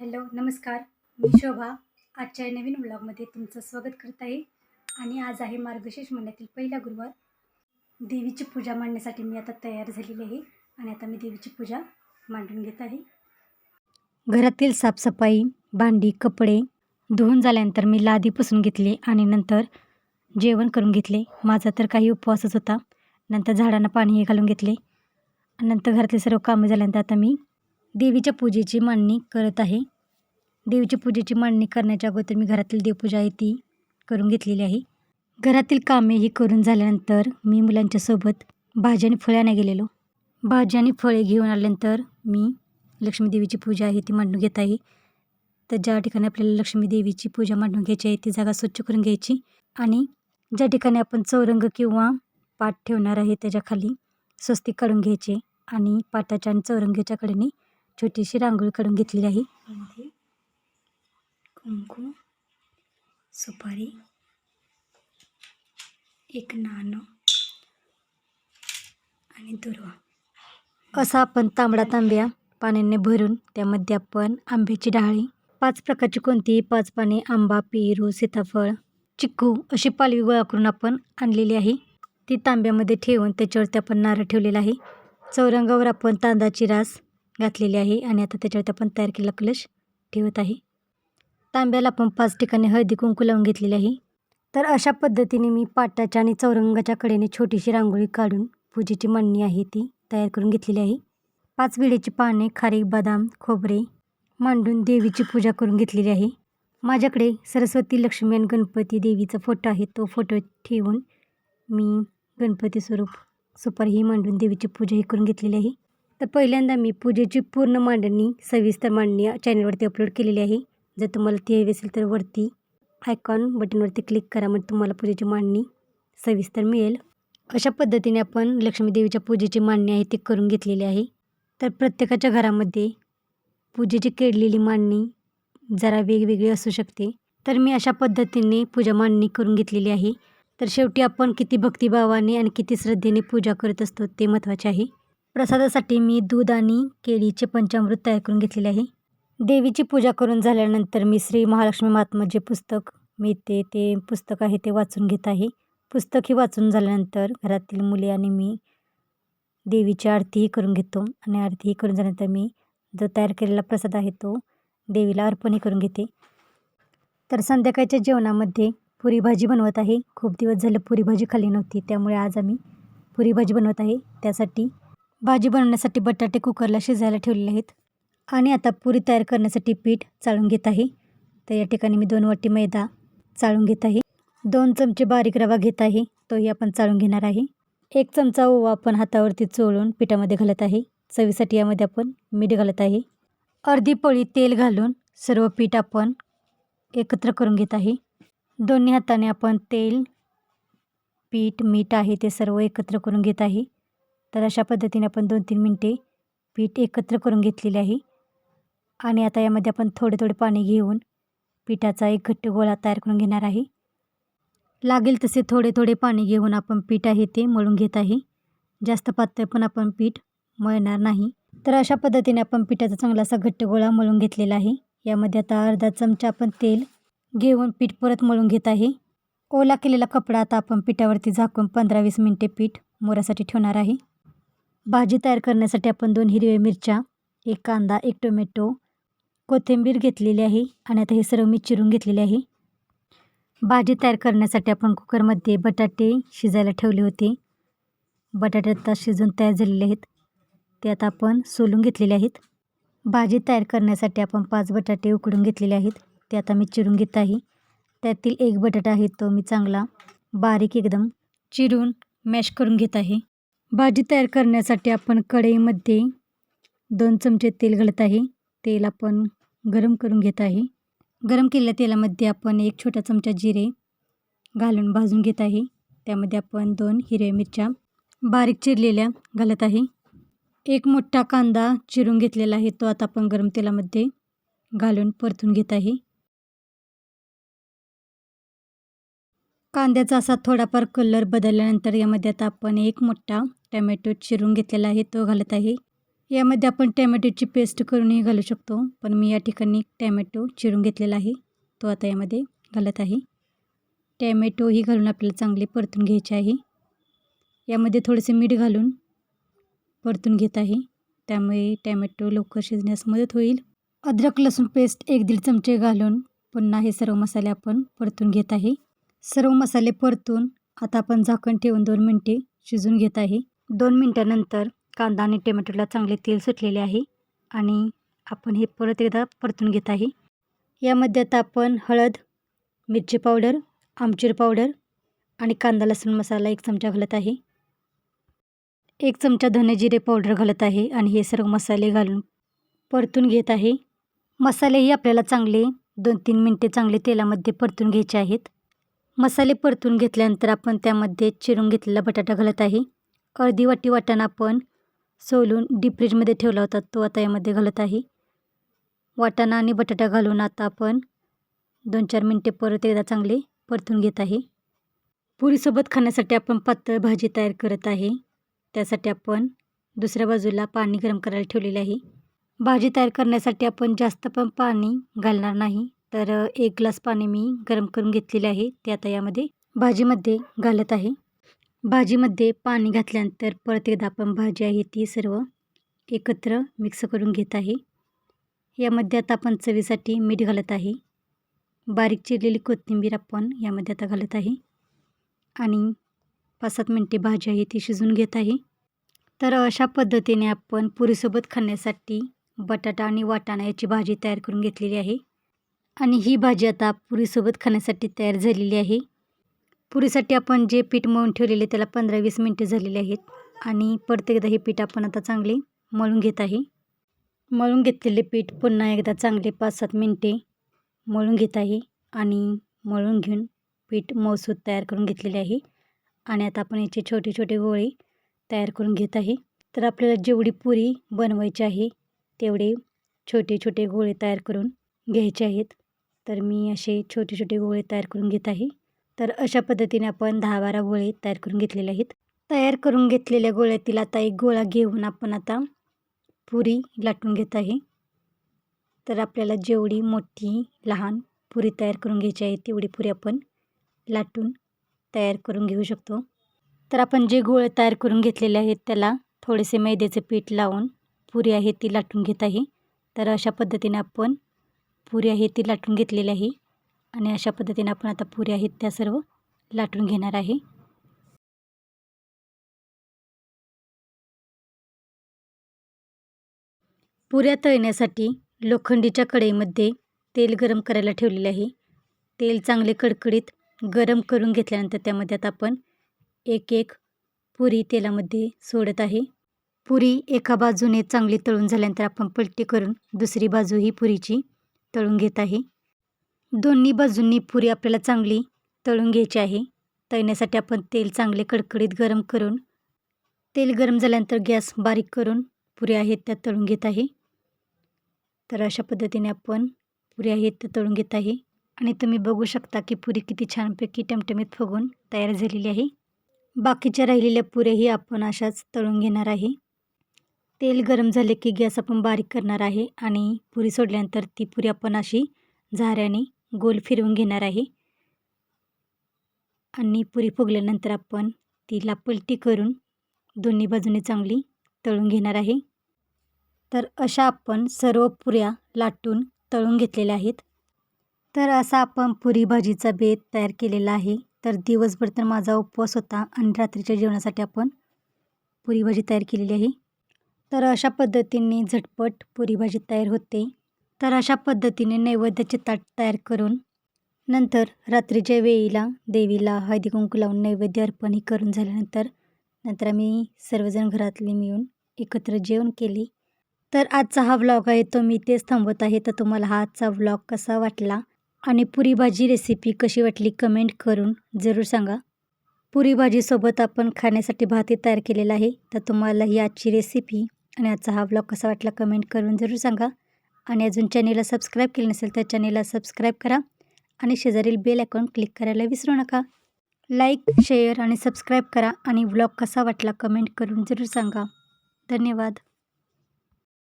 Hello नमस्कार. मी शोभा. आजच्या नवीन ब्लॉगमध्ये तुमचं स्वागत करत आहे. आणि आज आहे मार्गशीर्ष महिन्यातील पहिला गुरुवार. देवीची पूजा मांडण्यासाठी मी आता तयार झालेली आहे आणि आता मी देवीची पूजा मांडून घेत आहे. घरातील साफसफाई भांडी कपडे धुवून झाल्यानंतर मी लादी पुसून घेतली आणि नंतर जेवण करून घेतले. माझा तर काही उपवासच होता. नंतर झाडांना पाणी घालून घेतले. नंतर घरातले सर्व कामं झाल्यानंतर आता मी देवीच्या पूजेची मांडणी करत आहे. देवीच्या पूजेची मांडणी करण्याच्या अगोदर मी घरातील देवपूजा आहे ती करून घेतलेली आहे. घरातील कामे ही करून झाल्यानंतर मी मुलांच्या सोबत भाजी आणि फळ्याने गेलेलो. भाजी आणि फळे घेऊन आल्यानंतर मी लक्ष्मीदेवीची पूजा आहे ती मांडून घेत आहे. तर ज्या ठिकाणी आपल्याला लक्ष्मी देवीची पूजा मांडून घ्यायची आहे ती जागा स्वच्छ करून घ्यायची आणि ज्या ठिकाणी आपण चौरंग किंवा पाठ ठेवणार आहे त्याच्याखाली स्वस्तिक काढून घ्यायचे आणि पाटाच्या आणि चौरंगीच्या कडेने छोटीशी रांगोळी काढून घेतलेली आहे. कुंकू सुपारी एक नाणं आणि दुर्वा. असा आपण तांबडा तांब्या पाण्याने भरून त्यामध्ये आपण आंब्याची डहाळी पाच प्रकारची कोणतीही पाच पाने आंबा पेरू सीताफळ चिक्कू अशी पालवी गोळा करून आपण आणलेली आहे. ती तांब्यामध्ये ठेवून त्याच्यावरती आपण नारळ ठेवलेला आहे. चौरंगावर आपण तांदळाची रास घातलेली आहे आणि आता त्याच्यावरती आपण तयार केलेला कलश ठेवत आहे. तांब्याला आपण पाच ठिकाणी हळदी कुंकू लावून घेतलेली आहे. तर अशा पद्धतीने मी पाटाच्या आणि चौरंगाच्या कडेने छोटीशी रांगोळी काढून पूजेची मांडणी आहे ती तयार करून घेतलेली आहे. पाच विड्याची पाने खारीक बदाम खोबरे मांडून देवीची पूजा करून घेतलेली आहे. माझ्याकडे सरस्वती लक्ष्मी आणि गणपती देवीचा फोटो आहे. तो फोटो ठेवून मी गणपती स्वरूप सुपारी ही मांडून देवीची पूजा ही करून घेतलेली आहे. तर पहिल्यांदा मी पूजेची पूर्ण मांडणी सविस्तर मांडणी चॅनलवरती अपलोड केलेली आहे. जर तुम्हाला ती हवी असेल तर वरती आयकॉन बटनवरती क्लिक करा मग तुम्हाला पूजेची मांडणी सविस्तर मिळेल. अशा पद्धतीने आपण लक्ष्मीदेवीच्या पूजेची मांडणी आहे ती करून घेतलेली आहे. तर प्रत्येकाच्या घरामध्ये पूजेची केडलेली मांडणी जरा वेगवेगळी असू शकते. तर मी अशा पद्धतीने पूजा मांडणी करून घेतलेली आहे. तर शेवटी आपण किती भक्तिभावाने आणि किती श्रद्धेने पूजा करत असतो ते महत्त्वाचे आहे. प्रसादासाठी मी दूध आणि केळीचे पंचामृत तयार करून घेतलेले आहे. देवीची पूजा करून झाल्यानंतर मी श्री महालक्ष्मी महात्मा जे पुस्तक मिळते ते पुस्तक आहे ते वाचून घेत आहे. पुस्तक हे वाचून झाल्यानंतर घरातील मुले आणि मी देवीची आरतीही करून घेतो आणि आरतीही करून झाल्यानंतर मी जो तयार केलेला प्रसाद आहे तो देवीला अर्पणही करून घेते. तर संध्याकाळच्या जेवणामध्ये पुरी भाजी बनवत आहे. खूप दिवस झालं पुरी भाजी खाल्ली नव्हती त्यामुळे आज आम्ही पुरी भाजी बनवत आहे. त्यासाठी भाजी बनवण्यासाठी बटाटे कुकरला शिजायला ठेवलेले आहेत. आणि आता पुरी तयार करण्यासाठी पीठ चाळून घेत आहे. तर या ठिकाणी मी दोन वाटी मैदा चाळून घेत आहे. दोन चमचे बारीक रवा घेत आहे. तोही आपण चाळून घेणार आहे. एक चमचा ओवा आपण हातावरती चोळून पिठामध्ये घालत आहे. चवीसाठी यामध्ये आपण मीठ घालत आहे. अर्धी पळी तेल घालून सर्व पीठ आपण एकत्र करून घेत आहे. दोन्ही हाताने आपण तेल पीठ मीठ आहे ते सर्व एकत्र करून घेत आहे. तर अशा पद्धतीने आपण दोन तीन मिनटे पीठ एकत्र करून घेतलेले आहे. आणि आता यामध्ये आपण थोडे थोडे पाणी घेऊन पिठाचा एक घट्ट गोळा तयार करून घेणार आहे. लागेल तसे थोडे थोडे पाणी घेऊन आपण पीठ आहे ते मळून घेत आहे. जास्त पातळ पण आपण पीठ मळणार नाही. तर अशा पद्धतीने आपण पिठाचा चांगला असा घट्ट गोळा मळून घेतलेला आहे. यामध्ये आता अर्धा चमचा आपण तेल घेऊन पीठ परत मळून घेत आहे. ओला केलेला कपडा आता आपण पिठावरती झाकून पंधरा वीस मिनटे पीठ मोरासाठी ठेवणार आहे. भाजी तयार करण्यासाठी आपण दोन हिरव्या मिरच्या एक कांदा एक टोमॅटो कोथिंबीर घेतलेली आहे आणि आता हे सर्व मी चिरून घेतलेले आहे. भाजी तयार करण्यासाठी आपण कुकरमध्ये बटाटे शिजायला ठेवले होते. बटाटे आता शिजून तयार झालेले आहेत. ते आता आपण सोलून घेतलेले आहेत. भाजी तयार करण्यासाठी आपण पाच बटाटे उकडून घेतलेले आहेत. ते आता मी चिरून घेत आहे. त्यातील एक बटाटा आहे तो मी चांगला बारीक एकदम चिरून मॅश करून घेत आहे. भाजी तयार करण्यासाठी आपण कढईमध्ये दोन चमचे तेल घालत आहे. तेल आपण गरम करून घेत आहे. गरम केलेल्या तेलामध्ये आपण एक छोटा चमचा जिरे घालून भाजून घेत आहे. त्यामध्ये आपण दोन हिरव्या मिरच्या बारीक चिरलेल्या घालत आहे. एक मोठा कांदा चिरून घेतलेला आहे. तो आता आपण गरम तेलामध्ये घालून परतून घेत आहे. कांद्याचा असा थोडाफार कलर बदलल्यानंतर यामध्ये आता आपण एक मोठा टॅमॅटो चिरून घेतलेला आहे तो घालत आहे. यामध्ये आपण टॅमॅटोची पेस्ट करूनही घालू शकतो पण मी या ठिकाणी टॅमॅटो चिरून घेतलेला आहे तो आता यामध्ये घालत आहे. टॅमॅटोही घालून आपल्याला चांगले परतून घ्यायचे आहे. यामध्ये थोडेसे मीठ घालून परतून घेत आहे त्यामुळे टॅमॅटो लवकर शिजण्यास मदत होईल. अद्रक लसूण पेस्ट एक दीड चमचे घालून पुन्हा हे सर्व मसाले आपण परतून घेत आहे. सर्व मसाले परतून आता आपण झाकण ठेवून दोन मिनटे शिजून घेत आहे. दोन मिनटानंतर कांदा आणि टोमॅटोला चांगले तेल सुटलेले आहे आणि आपण हे परत एकदा परतून घेत आहे. यामध्ये आता आपण हळद मिरची पावडर आमचूर पावडर आणि कांदा लसूण मसाला एक चमचा घालत आहे. एक चमचा धने जिरे पावडर घालत आहे आणि हे सर्व मसाले घालून परतून घेत आहे. मसालेही आपल्याला चांगले दोन तीन मिनटे चांगले तेलामध्ये परतून घ्यायचे आहेत. मसाले परतून घेतल्यानंतर आपण त्यामध्ये चिरून घेतलेला बटाटा घालत आहे. अर्धी वाटी वाटाणा पण सोलून डीप फ्रीजमध्ये ठेवला होता. तो आता यामध्ये घालत आहे. वाटाणा आणि बटाटा घालून आता आपण दोन चार मिनटे परत एकदा चांगले परतून घेत आहे. पुरीसोबत खाण्यासाठी आपण पातळ भाजी तयार करत आहे. त्यासाठी आपण दुसऱ्या बाजूला पाणी गरम करायला ठेवलेले आहे. भाजी तयार करण्यासाठी आपण जास्त पण पाणी घालणार नाही. तर एक ग्लास पाणी मी गरम करून घेतलेले आहे. ते आता यामध्ये भाजीमध्ये घालत आहे. भाजीमध्ये पाणी घातल्यानंतर परत एकदा आपण भाजी आहे ती सर्व एकत्र मिक्स करून घेत आहे. यामध्ये आता आपण चवीसाठी मीठ घालत आहे. बारीक चिरलेली कोथिंबीर आपण यामध्ये आता घालत आहे. आणि पाच सात मिनटे भाजी आहे ती शिजून घेत आहे. तर अशा पद्धतीने आपण पुरीसोबत खाण्यासाठी बटाटा आणि वाटाणा याची भाजी तयार करून घेतलेली आहे. आणि ही भाजी आता पुरीसोबत खाण्यासाठी तयार झालेली आहे. पुरीसाठी आपण जे पीठ मळून ठेवलेले त्याला पंधरा वीस मिनटे झालेले आहेत. आणि परत एकदा हे पीठ आपण आता चांगले मळून घेत आहे. मळून घेतलेले पीठ पुन्हा एकदा चांगले पाच सात मिनटे मळून घेत आहे. आणि मळून घेऊन पीठ मौसूद तयार करून घेतलेले आहे. आणि आता आपण याचे छोटे छोटे गोळे तयार करून घेत आहे. तर आपल्याला जेवढी पुरी बनवायची आहे तेवढे छोटे छोटे गोळे तयार करून घ्यायचे आहेत. तर मी असे छोटे छोटे गोळे तयार करून घेत आहे. तर अशा पद्धतीने आपण दहा बारा गोळे तयार करून घेतलेले आहेत. तयार करून घेतलेल्या गोळ्यातील आता एक गोळा घेऊन आपण आता पुरी लाटून घेत आहे. तर आपल्याला जेवढी मोठी लहान पुरी तयार करून घ्यायची आहे तेवढी पुरी आपण लाटून तयार करून घेऊ शकतो. तर आपण जे गोळे तयार करून घेतलेले आहेत त्याला थोडेसे मैद्याचे पीठ लावून पुरी आहे ती लाटून घेत आहे. तर अशा पद्धतीने आपण पुरी आहे ती लाटून घेतलेली आहे. आणि अशा पद्धतीने आपण आता पुऱ्या आहेत त्या सर्व लाटून घेणार आहे. पुऱ्या तळण्यासाठी लोखंडीच्या कढईमध्ये तेल गरम करायला ठेवलेले आहे. तेल चांगले कडकडीत गरम करून घेतल्यानंतर त्यामध्ये आता आपण एक एक पुरी तेलामध्ये सोडत आहे. पुरी एका बाजूने चांगली तळून झाल्यानंतर आपण पलटी करून दुसरी बाजू ही पुरीची तळून घेत आहे. दोन्ही बाजूंनी पुरी आपल्याला चांगली तळून घ्यायची आहे. तळण्यासाठी आपण तेल चांगले कडकडीत गरम करून तेल गरम झाल्यानंतर गॅस बारीक करून पुऱ्या आहेत त्या तळून घेत आहे. तर अशा पद्धतीने आपण पुऱ्या आहेत त्या तळून घेत आहे. आणि तुम्ही बघू शकता की पुरी किती छानपैकी टमटमीत फगून तयार झालेली आहे. बाकीच्या राहिलेल्या पुऱ्याही आपण अशाच तळून घेणार आहे. तेल गरम झाले की गॅस आपण बारीक करणार आहे आणि पुरी सोडल्यानंतर ती पुरी आपण अशी झाऱ्याने गोल फिरवून घेणार आहे. आणि पुरी फुगल्यानंतर आपण तिला पलटी करून दोन्ही बाजूने चांगली तळून घेणार आहे. तर अशा आपण सर्व पुऱ्या लाटून तळून घेतलेल्या आहेत. तर असा आपण पुरी भाजीचा बेत तयार केलेला आहे. तर दिवसभर तर माझा उपवास होता आणि रात्रीच्या जेवणासाठी आपण पुरी भाजी तयार केलेली आहे. तर अशा पद्धतीने झटपट पुरी भाजी तयार होते. तर अशा पद्धतीने नैवेद्याचे ताट तयार करून नंतर रात्रीच्या वेळीला देवीला हळदी कुंकू लावून नैवेद्य अर्पणही करून झाल्यानंतर नंतर आम्ही सर्वजण घरातले मिळून एकत्र जेवण केली. तर आजचा हा व्लॉग आहे तो मी तेच थांबवत आहे. तर तुम्हाला हा आजचा व्लॉग कसा वाटला आणि पुरी भाजी रेसिपी कशी वाटली कमेंट करून जरूर सांगा. पुरी भाजीसोबत आपण खाण्यासाठी भातही तयार केलेला आहे. तर तुम्हाला ही आजची रेसिपी आणि आजचा हा व्लॉग कसा वाटला कमेंट करून जरूर सांगा. आणि अजून चॅनेलला सबस्क्राईब केलं नसेल तर चॅनेलला सबस्क्राईब करा आणि शेजारील बेल अकाउंट क्लिक करायला विसरू नका. लाईक शेअर आणि सबस्क्राईब करा आणि व्लॉग कसा वाटला कमेंट करून जरूर सांगा. धन्यवाद.